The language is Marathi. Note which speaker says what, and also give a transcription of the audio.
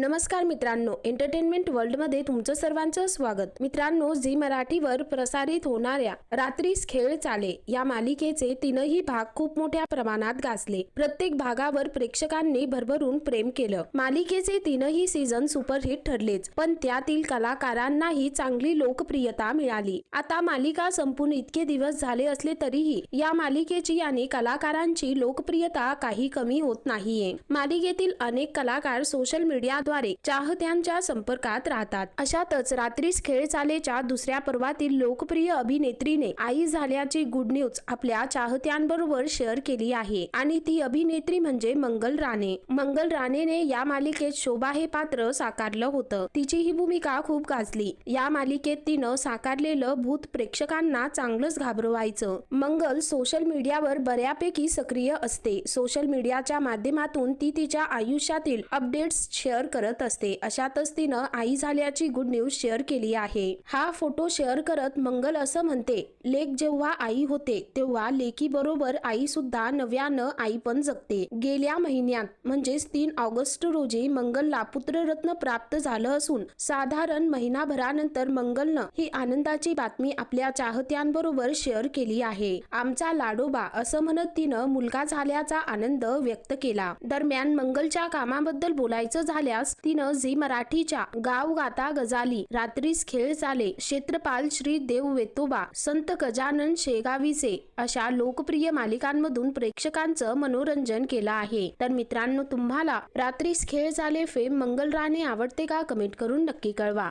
Speaker 1: नमस्कार मित्रांनो एंटरटेनमेंट वर्ल्डमध्ये तुमचं सर्वांचं स्वागत. मित्रांनो झी मराठीवर प्रसारित होणाऱ्या रात्रीस खेळ चाले या मालिकेचे तीनही भाग खूप मोठ्या प्रमाणात गाजले. प्रत्येक भागावर प्रेक्षकांनी भरभरून प्रेम केलं. मालिकेचे तीनही सीझन सुपरहिट ठरलेच पण त्यातील कलाकारांनाही चांगली लोकप्रियता मिळाली. आता मालिका संपून इतके दिवस झाले असले तरीही या मालिकेची आणि कलाकारांची लोकप्रियता काही कमी होत नाहीये. मालिकेतील अनेक कलाकार सोशल मीडिया द्वारे चाहत्यांच्या संपर्कात राहतात. अशातच रात्रीस खेळ चालेच्या दुसऱ्या पर्वातील लोकप्रिय अभिनेत्रीने आई झाल्याची गुड न्यूज आपल्या चाहत्यांबरोबर शेअर केली आहे. आणि ती अभिनेत्री म्हणजे मंगल राणे. मंगल राणेने या मालिकेत शोभा हे पात्र साकारलं होतं. तिची ही भूमिका खूप गाजली. या मालिकेत तिनं साकारलेलं भूत प्रेक्षकांना चांगलंच घाबरवायचं. मंगल सोशल मीडियावर बऱ्यापैकी सक्रिय असते. सोशल मीडियाच्या माध्यमातून ती तिच्या आयुष्यातील अपडेट्स शेअर करते. असते. अशातच तिनं आई झाल्याची गुड न्यूज शेअर केली आहे. हा फोटो शेअर करत मंगल असं म्हणते लेक जेव्हा आई होते तेव्हा लेखी बरोबर आई सुद्धा नव्यानं आई पण जगते. गेल्या महिन्यात म्हणजेच तीन ऑगस्ट रोजी मंगलला पुत्ररत्न प्राप्त झालं असून साधारण महिनाभरानंतर मंगलनं ही आनंदाची बातमी आपल्या चाहत्यांबरोबर शेअर केली आहे. आमचा लाडोबा असं म्हणत तिनं मुलगा झाल्याचा आनंद व्यक्त केला. दरम्यान मंगलच्या कामाबद्दल बोलायचं झाल्यास तिनं झी मराठीच्या गाव गाता गजाली रात्रीस खेळ चाले क्षेत्रपाल श्री देव वेतोबा संत गजानन शेगावीचे अशा लोकप्रिय मालिकांमधून प्रेक्षकांचं मनोरंजन केलं आहे. तर मित्रांनो तुम्हाला रात्रीस खेळ चाले फेम मंगल राणे आवडते का? कमेंट करून नक्की कळवा.